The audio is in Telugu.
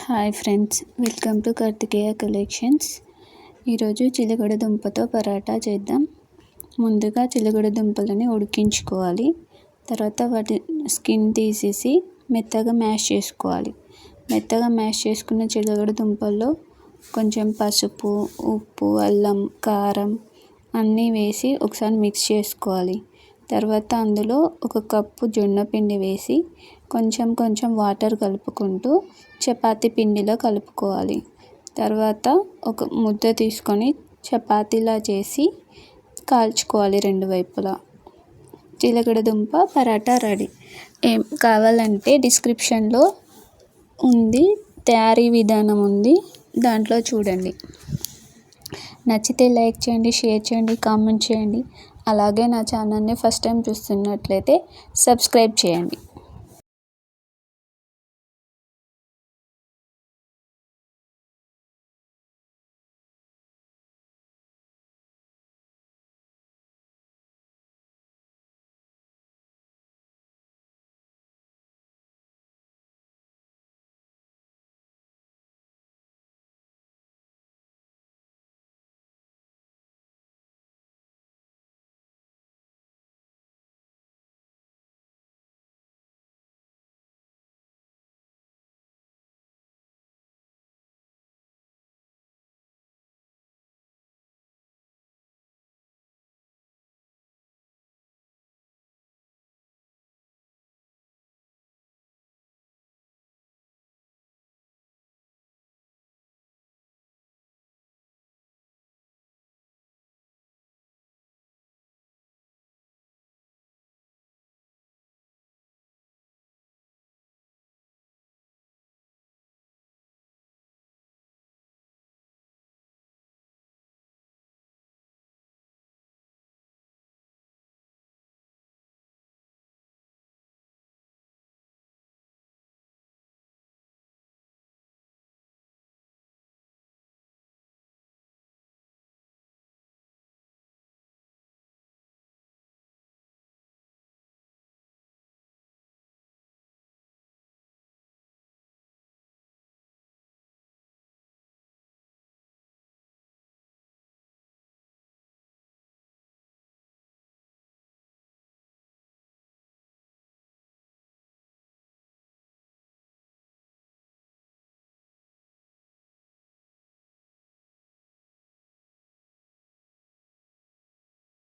Hi friends welcome to Karthikeya collections ఈరోజు చిలకడ దుంపతో పరాటా చేద్దాం. ముందుగా చిలకడ దుంపలని ఉడికించుకోవాలి. తర్వాత వాటి స్కిన్ తీసేసి మెత్తగా మ్యాష్ చేసుకోవాలి. మెత్తగా మ్యాష్ చేసుకున్న చిలకడ దుంపల్లో కొంచెం పసుపు ఉప్పు అల్లం కారం అన్నీ వేసి ఒకసారి మిక్స్ చేసుకోవాలి. తర్వాత అందులో ఒక కప్పు జొన్న పిండి వేసి కొంచెం కొంచెం వాటర్ కలుపుకుంటూ చపాతి పిండిలో కలుపుకోవాలి. తర్వాత ఒక ముద్ద తీసుకొని చపాతీలా చేసి కాల్చుకోవాలి రెండు వైపులా. జీలకడ దుంప పరాటా రెడీ. ఏం కావాలంటే డిస్క్రిప్షన్లో ఉంది తయారీ విధానం ఉంది దాంట్లో చూడండి. నచ్చితే లైక్ చేయండి షేర్ చేయండి కామెంట్ చేయండి. అలాగే నా ఛానల్ని ఫస్ట్ టైం చూస్తున్నట్లయితే సబ్స్క్రైబ్ చేయండి.